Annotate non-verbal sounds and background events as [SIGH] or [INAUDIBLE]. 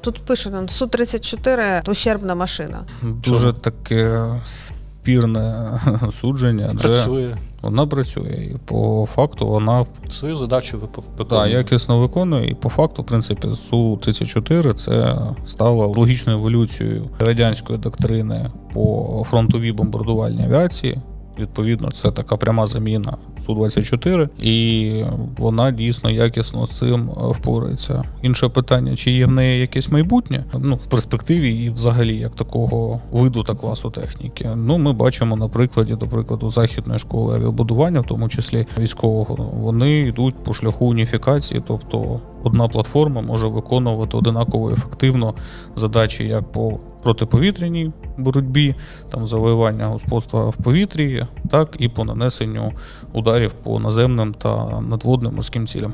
Тут пише ну, Су-34 ущербна машина. Дуже таке спірне [LAUGHS] судження, адже Працює. вона працює. І по факту вона Свою задачу виконує. якісно виконує. І по факту, в принципі, Су-34 це стало логічною еволюцією радянської доктрини по фронтовій бомбардувальній авіації. Відповідно, це така пряма заміна Су-24, і вона дійсно якісно з цим е, впорається. Інше питання, чи є в неї якесь майбутнє ну, в перспективі і взагалі як такого виду та класу техніки. Ну, ми бачимо на прикладі, до прикладу, західної школи авіабудування, в тому числі військового, вони йдуть по шляху уніфікації, тобто одна платформа може виконувати одинаково ефективно задачі як по протиповітряній боротьбі, там завоювання господства в повітрі, так і по нанесенню ударів по наземним та надводним морським цілям.